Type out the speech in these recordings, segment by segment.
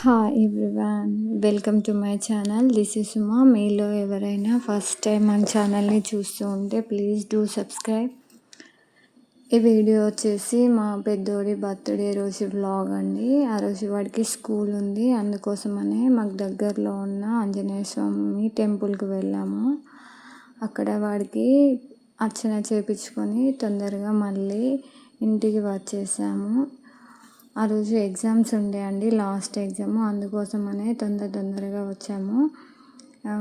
Hi everyone welcome to my channel this is Uma మీలో ఎవరైనా first time మన ఛానల్ని చూస్తూ ఉంటే ప్లీజ్ డూ సబ్స్క్రైబ్ ఈ వీడియో వచ్చేసి మా పెద్దోడి బర్త్డే రోజు బ్లాగ్ అండి. ఆ రోజు వాడికి స్కూల్ ఉంది. అందుకోసమనే మాకు దగ్గరలో ఉన్న ఆంజనేయ స్వామి టెంపుల్కి వెళ్ళాము. అక్కడ వాడికి అర్చన చేపించుకొని తొందరగా మళ్ళీ ఇంటికి వచ్చేసాము. ఆ రోజు ఎగ్జామ్స్ ఉండే అండి లాస్ట్ ఎగ్జామ్. అందుకోసమనే తొందర తొందరగా వచ్చాము.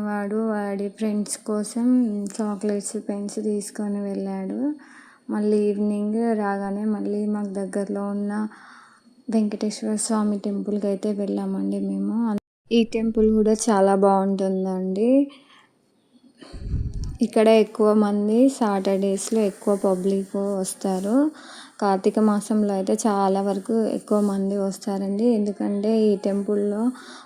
వాడు వాడి ఫ్రెండ్స్ కోసం చాక్లెట్స్ పెన్స్ తీసుకొని వెళ్ళాడు. మళ్ళీ ఈవినింగ్ రాగానే మళ్ళీ మాకు దగ్గరలో ఉన్న వెంకటేశ్వర స్వామి టెంపుల్కి అయితే వెళ్ళామండి మేము. ఈ టెంపుల్ కూడా చాలా బాగుంటుందండి. ఇక్కడ ఎక్కువ మంది సాటర్డేస్లో ఎక్కువ పబ్లిక్ వస్తారు. కార్తీక మాసంలో అయితే చాలా వరకు ఎక్కువ మంది వస్తారండి. ఎందుకంటే ఈ టెంపుల్లో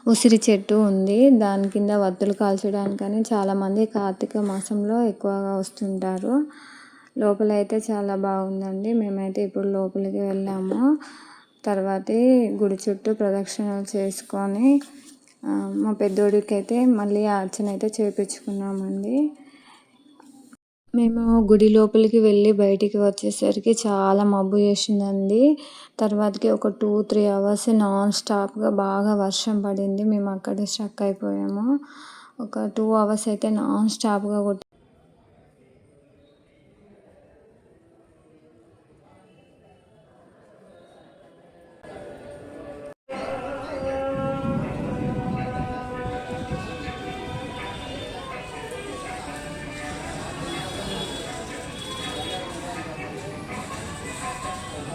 ఉసిరి చెట్టు ఉంది. దాని కింద వత్తులు కాల్చడానికని చాలామంది కార్తీక మాసంలో ఎక్కువగా వస్తుంటారు. లోపల అయితే చాలా బాగుందండి. మేమైతే ఇప్పుడు లోపలికి వెళ్ళాము. తర్వాత గుడి చుట్టూ ప్రదక్షిణలు చేసుకొని మా పెద్దోడికి అయితే మళ్ళీ అర్చన అయితే చేపించుకున్నామండి. మేము గుడి లోపలికి వెళ్ళి బయటికి వచ్చేసరికి చాలా మబ్బు చేసిందండి. తర్వాతకి ఒక టూ త్రీ అవర్స్ నాన్ స్టాప్గా బాగా వర్షం పడింది. మేము అక్కడే స్ట్రక్ అయిపోయాము. ఒక టూ అవర్స్ అయితే నాన్ స్టాప్గా కొట్టి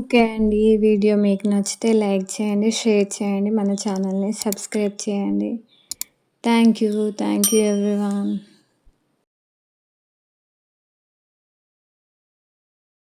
ఓకే అండి. ఈ వీడియో మీకు నచ్చితే లైక్ చేయండి షేర్ చేయండి మన ఛానల్ని సబ్స్క్రైబ్ చేయండి. Thank you thank you everyone.